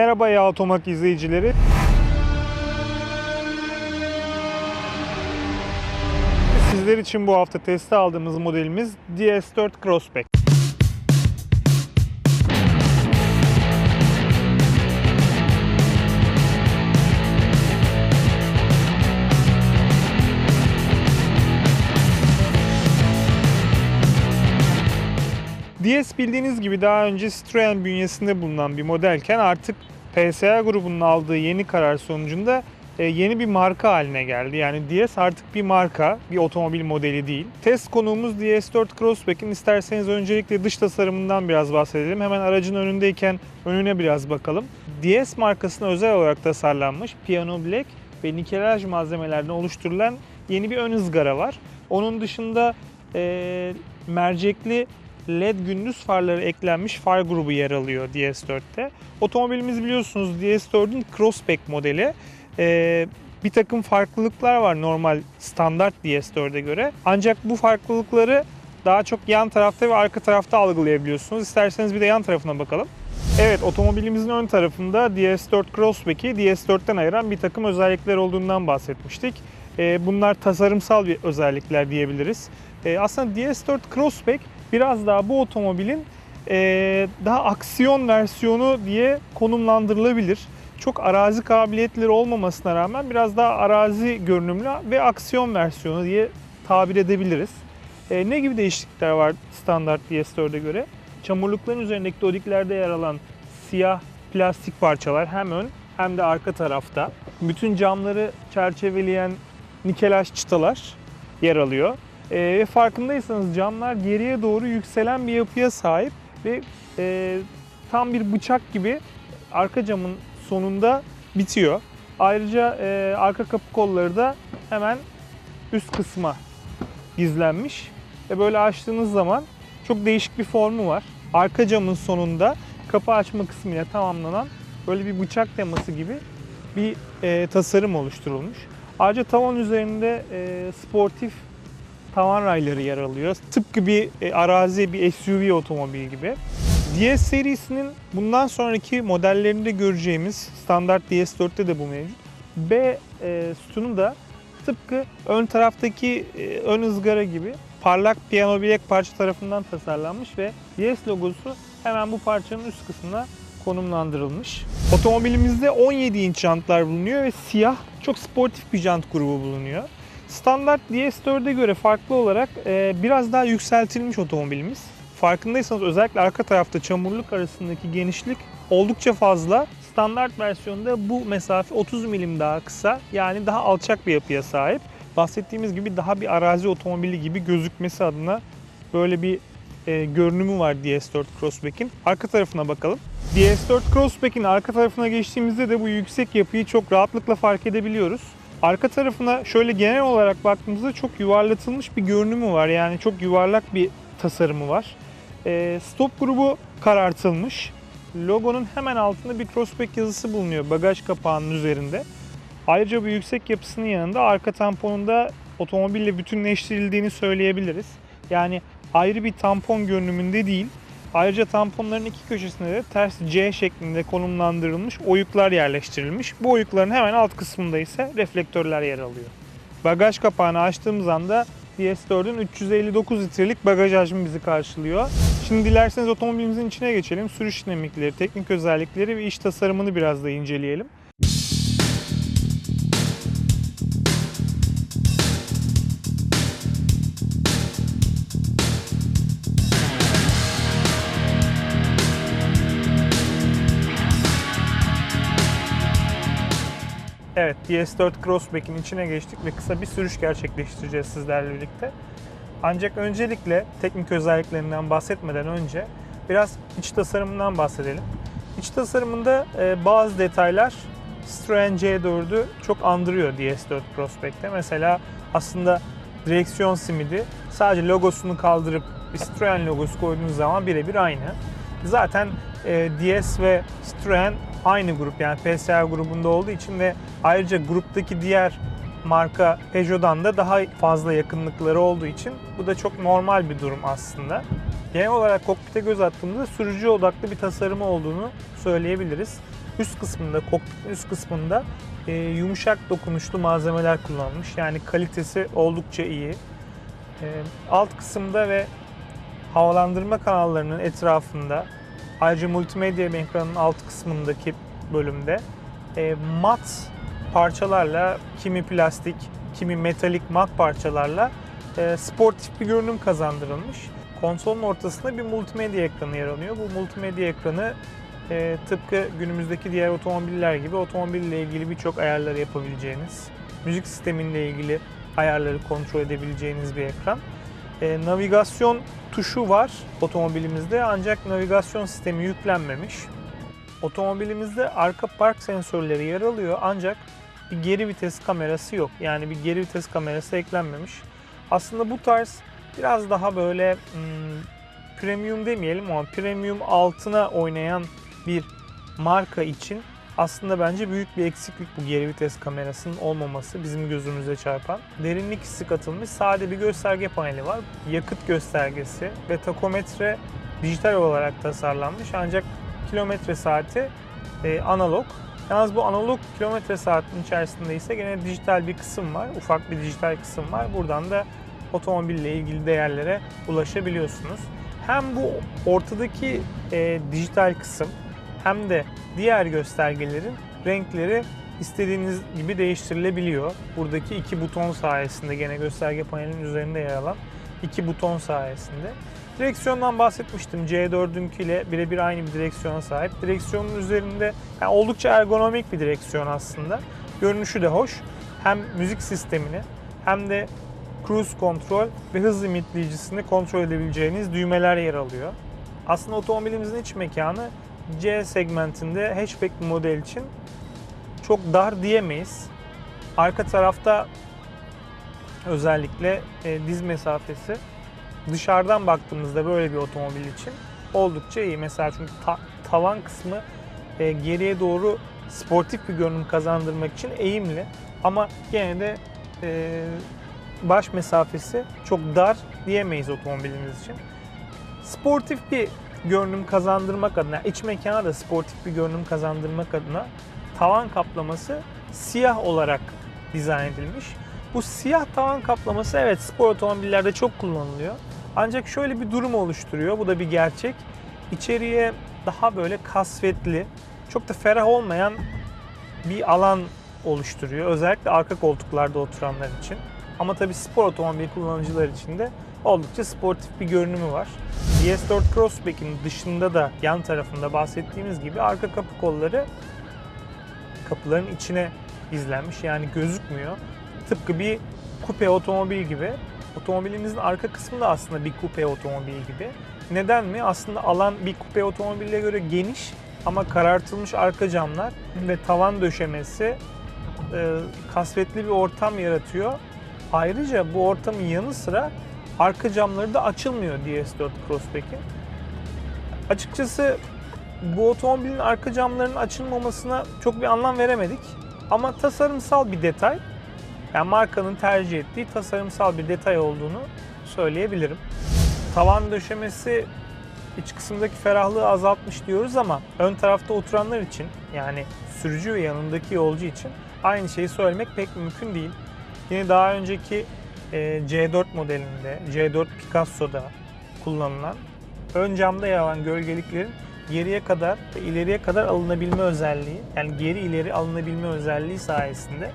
Merhaba ya izleyicileri. Sizler için bu hafta teste aldığımız modelimiz DS4 Crossback. DS bildiğiniz gibi daha önce Citroen bünyesinde bulunan bir modelken artık PSA grubunun aldığı yeni karar sonucunda e, yeni bir marka haline geldi. Yani DS artık bir marka, bir otomobil modeli değil. Test konuğumuz DS4 Crossback'in isterseniz öncelikle dış tasarımından biraz bahsedelim. Hemen aracın önündeyken önüne biraz bakalım. DS markasına özel olarak tasarlanmış Piano Black ve nikelaj malzemelerden oluşturulan yeni bir ön ızgara var. Onun dışında e, mercekli LED gündüz farları eklenmiş far grubu yer alıyor DS4'te. Otomobilimiz biliyorsunuz DS4'ün Crossback modeli. Ee, bir takım farklılıklar var normal standart DS4'e göre. Ancak bu farklılıkları daha çok yan tarafta ve arka tarafta algılayabiliyorsunuz. İsterseniz bir de yan tarafına bakalım. Evet, otomobilimizin ön tarafında DS4 Crossback'i DS4'ten ayıran bir takım özellikler olduğundan bahsetmiştik. Ee, bunlar tasarımsal bir özellikler diyebiliriz. Ee, aslında DS4 Crossback biraz daha bu otomobilin ee, daha aksiyon versiyonu diye konumlandırılabilir. Çok arazi kabiliyetleri olmamasına rağmen biraz daha arazi görünümlü ve aksiyon versiyonu diye tabir edebiliriz. Ee, ne gibi değişiklikler var standart DS4'e göre? Çamurlukların üzerindeki dodiklerde yer alan siyah plastik parçalar hem ön hem de arka tarafta. Bütün camları çerçeveleyen nikelaj çıtalar yer alıyor. Ee, ve farkındaysanız camlar geriye doğru yükselen bir yapıya sahip ve e, tam bir bıçak gibi arka camın sonunda bitiyor. Ayrıca e, arka kapı kolları da hemen üst kısma gizlenmiş. Ve böyle açtığınız zaman çok değişik bir formu var. Arka camın sonunda kapı açma kısmıyla tamamlanan böyle bir bıçak teması gibi bir e, tasarım oluşturulmuş. Ayrıca tavan üzerinde e, sportif tavan rayları yer alıyor. Tıpkı bir e, arazi, bir SUV otomobil gibi. DS serisinin bundan sonraki modellerinde göreceğimiz standart DS4'te de bu mevcut. B e, sütunu da tıpkı ön taraftaki e, ön ızgara gibi parlak piyano bilek parça tarafından tasarlanmış ve DS logosu hemen bu parçanın üst kısmına konumlandırılmış. Otomobilimizde 17 inç jantlar bulunuyor ve siyah çok sportif bir jant grubu bulunuyor. Standart DS4'e göre farklı olarak e, biraz daha yükseltilmiş otomobilimiz. Farkındaysanız özellikle arka tarafta çamurluk arasındaki genişlik oldukça fazla. Standart versiyonda bu mesafe 30 milim daha kısa yani daha alçak bir yapıya sahip. Bahsettiğimiz gibi daha bir arazi otomobili gibi gözükmesi adına böyle bir e, görünümü var DS4 Crossback'in. Arka tarafına bakalım. DS4 Crossback'in arka tarafına geçtiğimizde de bu yüksek yapıyı çok rahatlıkla fark edebiliyoruz. Arka tarafına şöyle genel olarak baktığımızda çok yuvarlatılmış bir görünümü var. Yani çok yuvarlak bir tasarımı var. E, stop grubu karartılmış. Logonun hemen altında bir crossback yazısı bulunuyor bagaj kapağının üzerinde. Ayrıca bu yüksek yapısının yanında arka tamponunda otomobille bütünleştirildiğini söyleyebiliriz. Yani ayrı bir tampon görünümünde değil. Ayrıca tamponların iki köşesine de ters C şeklinde konumlandırılmış oyuklar yerleştirilmiş. Bu oyukların hemen alt kısmında ise reflektörler yer alıyor. Bagaj kapağını açtığımız anda DS4'ün 359 litrelik bagaj hacmi bizi karşılıyor. Şimdi dilerseniz otomobilimizin içine geçelim. Sürüş dinamikleri, teknik özellikleri ve iç tasarımını biraz da inceleyelim. Evet, DS4 Crossback'in içine geçtik ve kısa bir sürüş gerçekleştireceğiz sizlerle birlikte. Ancak öncelikle teknik özelliklerinden bahsetmeden önce biraz iç tasarımından bahsedelim. İç tasarımında e, bazı detaylar Citroen C4'ü çok andırıyor DS4 Crossback'te. Mesela aslında direksiyon simidi sadece logosunu kaldırıp bir Citroen logosu koyduğunuz zaman birebir aynı. Zaten e, DS ve Citroen aynı grup yani PSA grubunda olduğu için ve ayrıca gruptaki diğer marka Peugeot'dan da daha fazla yakınlıkları olduğu için bu da çok normal bir durum aslında. Genel olarak kokpite göz attığımızda sürücü odaklı bir tasarımı olduğunu söyleyebiliriz. üst kısmında, kokpitin üst kısmında e, yumuşak dokunuşlu malzemeler kullanılmış. Yani kalitesi oldukça iyi. E, alt kısımda ve havalandırma kanallarının etrafında ayrıca multimedya ekranının alt kısmındaki bölümde e, mat parçalarla kimi plastik, kimi metalik mat parçalarla e, sportif bir görünüm kazandırılmış. Konsolun ortasında bir multimedya ekranı yer alıyor. Bu multimedya ekranı e, tıpkı günümüzdeki diğer otomobiller gibi otomobille ilgili birçok ayarları yapabileceğiniz, müzik sisteminle ilgili ayarları kontrol edebileceğiniz bir ekran. E, navigasyon tuşu var otomobilimizde ancak navigasyon sistemi yüklenmemiş. Otomobilimizde arka park sensörleri yer alıyor ancak bir geri vites kamerası yok. Yani bir geri vites kamerası eklenmemiş. Aslında bu tarz biraz daha böyle hmm, premium demeyelim ama premium altına oynayan bir marka için aslında bence büyük bir eksiklik bu geri vites kamerasının olmaması bizim gözümüze çarpan. Derinlik hissi katılmış sade bir gösterge paneli var. Yakıt göstergesi ve takometre dijital olarak tasarlanmış ancak kilometre saati e, analog. Yalnız bu analog kilometre saatin içerisinde ise gene dijital bir kısım var. Ufak bir dijital kısım var. Buradan da otomobille ilgili değerlere ulaşabiliyorsunuz. Hem bu ortadaki e, dijital kısım hem de diğer göstergelerin renkleri istediğiniz gibi değiştirilebiliyor. Buradaki iki buton sayesinde gene gösterge panelinin üzerinde yer alan iki buton sayesinde. Direksiyondan bahsetmiştim. C4'ünkiyle birebir aynı bir direksiyona sahip. Direksiyonun üzerinde yani oldukça ergonomik bir direksiyon aslında. Görünüşü de hoş. Hem müzik sistemini hem de cruise kontrol ve hız limitleyicisini kontrol edebileceğiniz düğmeler yer alıyor. Aslında otomobilimizin iç mekanı C segmentinde hatchback model için çok dar diyemeyiz. Arka tarafta özellikle e, diz mesafesi dışarıdan baktığımızda böyle bir otomobil için oldukça iyi. Mesela çünkü ta- tavan kısmı e, geriye doğru sportif bir görünüm kazandırmak için eğimli. Ama gene de e, baş mesafesi çok dar diyemeyiz otomobilimiz için. Sportif bir görünüm kazandırmak adına, iç mekana da sportif bir görünüm kazandırmak adına tavan kaplaması siyah olarak dizayn edilmiş. Bu siyah tavan kaplaması evet spor otomobillerde çok kullanılıyor. Ancak şöyle bir durum oluşturuyor. Bu da bir gerçek. İçeriye daha böyle kasvetli, çok da ferah olmayan bir alan oluşturuyor. Özellikle arka koltuklarda oturanlar için. Ama tabii spor otomobil kullanıcılar için de oldukça sportif bir görünümü var. DS4 Crossback'in dışında da yan tarafında bahsettiğimiz gibi arka kapı kolları kapıların içine gizlenmiş yani gözükmüyor. Tıpkı bir kupe otomobil gibi. Otomobilimizin arka kısmı da aslında bir kupe otomobil gibi. Neden mi? Aslında alan bir kupe otomobile göre geniş ama karartılmış arka camlar ve tavan döşemesi e, kasvetli bir ortam yaratıyor. Ayrıca bu ortamın yanı sıra arka camları da açılmıyor DS4 Crossback'in. Açıkçası bu otomobilin arka camlarının açılmamasına çok bir anlam veremedik. Ama tasarımsal bir detay. Yani markanın tercih ettiği tasarımsal bir detay olduğunu söyleyebilirim. Tavan döşemesi iç kısımdaki ferahlığı azaltmış diyoruz ama ön tarafta oturanlar için yani sürücü ve yanındaki yolcu için aynı şeyi söylemek pek mümkün değil. Yine daha önceki C4 modelinde, C4 Picasso'da kullanılan ön camda yer alan gölgeliklerin geriye kadar ve ileriye kadar alınabilme özelliği, yani geri ileri alınabilme özelliği sayesinde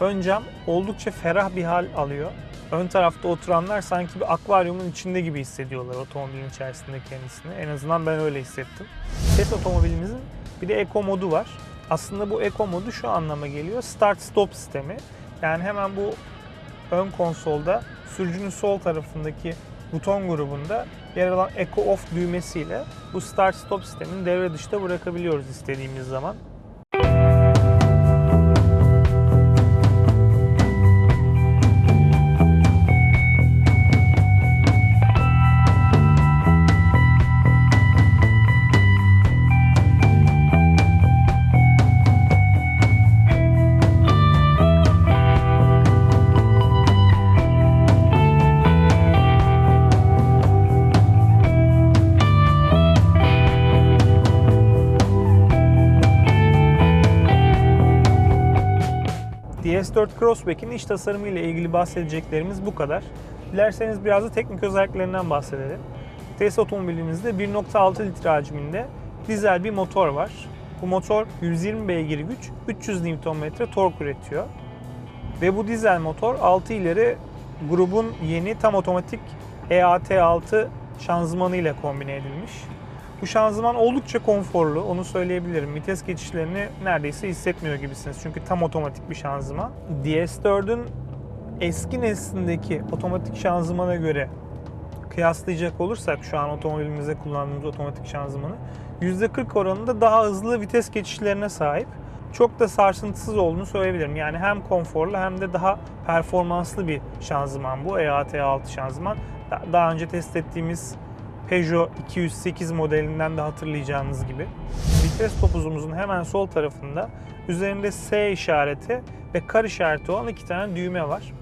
ön cam oldukça ferah bir hal alıyor. Ön tarafta oturanlar sanki bir akvaryumun içinde gibi hissediyorlar otomobilin içerisinde kendisini. En azından ben öyle hissettim. Ses otomobilimizin bir de Eco modu var. Aslında bu Eco modu şu anlama geliyor. Start stop sistemi. Yani hemen bu ön konsolda sürücünün sol tarafındaki buton grubunda yer alan Eco Off düğmesiyle bu Start Stop sistemini devre dışında bırakabiliyoruz istediğimiz zaman. DS4 Crossback'in iç tasarımı ile ilgili bahsedeceklerimiz bu kadar. Dilerseniz biraz da teknik özelliklerinden bahsedelim. TS otomobilimizde 1.6 litre hacminde dizel bir motor var. Bu motor 120 beygir güç, 300 Nm tork üretiyor. Ve bu dizel motor 6 ileri grubun yeni tam otomatik E EAT6 şanzımanı ile kombine edilmiş. Bu şanzıman oldukça konforlu, onu söyleyebilirim. Vites geçişlerini neredeyse hissetmiyor gibisiniz. Çünkü tam otomatik bir şanzıman. DS4'ün eski neslindeki otomatik şanzımana göre kıyaslayacak olursak şu an otomobilimizde kullandığımız otomatik şanzımanı %40 oranında daha hızlı vites geçişlerine sahip. Çok da sarsıntısız olduğunu söyleyebilirim. Yani hem konforlu hem de daha performanslı bir şanzıman bu. E EAT6 şanzıman. Da- Daha önce test ettiğimiz Peugeot 208 modelinden de hatırlayacağınız gibi. Vites topuzumuzun hemen sol tarafında üzerinde S işareti ve kar işareti olan iki tane düğme var.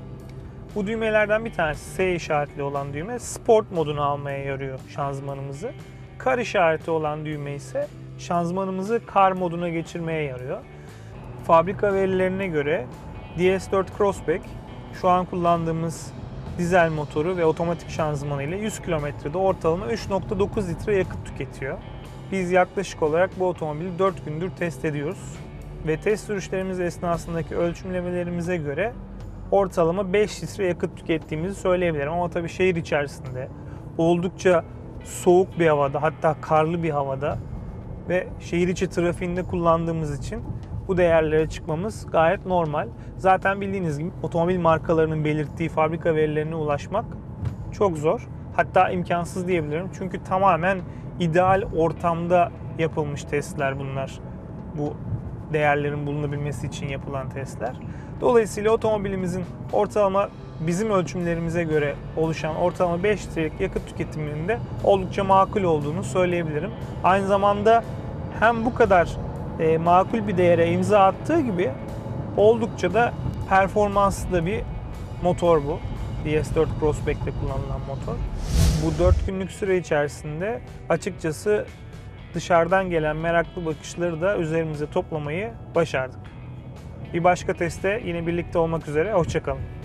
Bu düğmelerden bir tanesi S işaretli olan düğme sport modunu almaya yarıyor şanzımanımızı. Kar işareti olan düğme ise şanzımanımızı kar moduna geçirmeye yarıyor. Fabrika verilerine göre DS4 Crossback şu an kullandığımız dizel motoru ve otomatik şanzımanı ile 100 kilometrede ortalama 3.9 litre yakıt tüketiyor. Biz yaklaşık olarak bu otomobili 4 gündür test ediyoruz. Ve test sürüşlerimiz esnasındaki ölçümlemelerimize göre ortalama 5 litre yakıt tükettiğimizi söyleyebilirim. Ama tabii şehir içerisinde oldukça soğuk bir havada hatta karlı bir havada ve şehir içi trafiğinde kullandığımız için bu değerlere çıkmamız gayet normal. Zaten bildiğiniz gibi otomobil markalarının belirttiği fabrika verilerine ulaşmak çok zor. Hatta imkansız diyebilirim. Çünkü tamamen ideal ortamda yapılmış testler bunlar. Bu değerlerin bulunabilmesi için yapılan testler. Dolayısıyla otomobilimizin ortalama bizim ölçümlerimize göre oluşan ortalama 5 litrelik yakıt tüketiminin de oldukça makul olduğunu söyleyebilirim. Aynı zamanda hem bu kadar e, makul bir değere imza attığı gibi oldukça da performanslı da bir motor bu. DS4 Crossback'te kullanılan motor. Bu 4 günlük süre içerisinde açıkçası dışarıdan gelen meraklı bakışları da üzerimize toplamayı başardık. Bir başka testte yine birlikte olmak üzere. Hoşçakalın.